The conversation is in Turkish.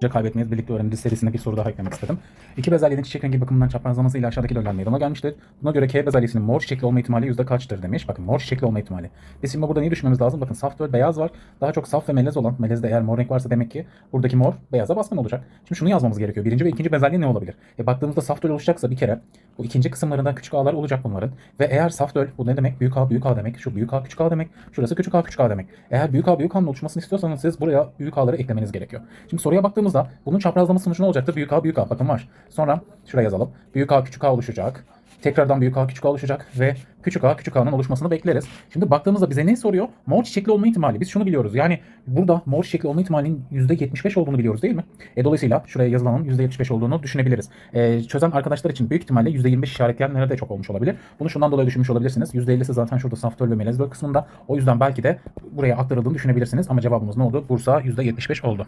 kaybetmeyiz birlikte öğreniriz serisinde bir soru daha eklemek istedim. İki bezelyenin çiçek rengi bakımından çaprazlaması ile aşağıdaki döller meydana gelmiştir. Buna göre K bezelyesinin mor çiçekli olma ihtimali yüzde kaçtır demiş. Bakın mor çiçekli olma ihtimali. Biz şimdi burada neyi düşünmemiz lazım? Bakın saf döl beyaz var. Daha çok saf ve melez olan. Melezde eğer mor renk varsa demek ki buradaki mor beyaza baskın olacak. Şimdi şunu yazmamız gerekiyor. Birinci ve ikinci bezelye ne olabilir? E baktığımızda saf oluşacaksa bir kere bu ikinci kısımlarında küçük a'lar olacak bunların. Ve eğer saf döl bu ne demek? Büyük A büyük A demek. Şu büyük A küçük A demek. Şurası küçük A küçük A demek. Eğer büyük A büyük A'nın oluşmasını istiyorsanız siz buraya büyük A'ları eklemeniz gerekiyor. Şimdi soruya baktığımızda bunun çaprazlama sonucu ne olacaktır? Büyük A büyük A bakın var. Sonra şuraya yazalım. Büyük A küçük A oluşacak. Tekrardan büyük A küçük A oluşacak ve küçük A küçük A'nın oluşmasını bekleriz. Şimdi baktığımızda bize ne soruyor? Mor çiçekli olma ihtimali. Biz şunu biliyoruz. Yani burada mor çiçekli olma ihtimalinin %75 olduğunu biliyoruz değil mi? E, dolayısıyla şuraya yazılanın %75 olduğunu düşünebiliriz. E, çözen arkadaşlar için büyük ihtimalle %25 işaretleyenlere de çok olmuş olabilir. Bunu şundan dolayı düşünmüş olabilirsiniz. %50'si zaten şurada saftöl ve melezböl kısmında. O yüzden belki de buraya aktarıldığını düşünebilirsiniz. Ama cevabımız ne oldu? Bursa %75 oldu.